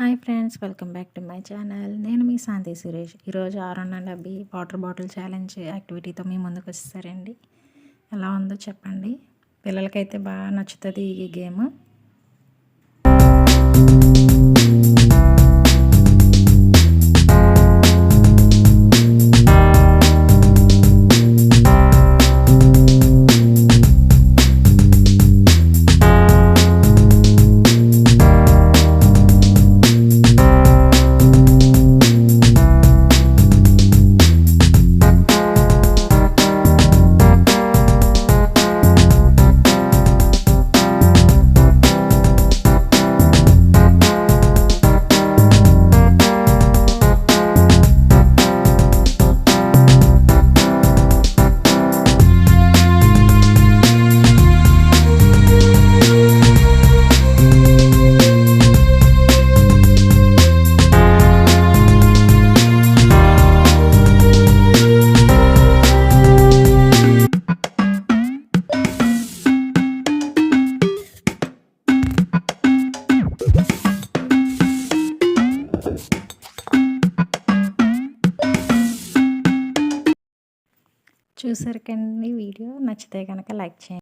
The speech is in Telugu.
Hi friends welcome back to my channel. నేను మీ శాంతి సురేష్. ఈరోజు ఆరు వందల డెబ్బై వాటర్ బాటిల్ ఛాలెంజ్ యాక్టివిటీతో మీ ముందుకు వచ్చేసారండి ఎలా ఉందో చెప్పండి. పిల్లలకైతే బాగా నచ్చుతుంది ఈ గేమ్. చూసారు కండి వీడియో నచ్చితే కనుక లైక్ చేయండి.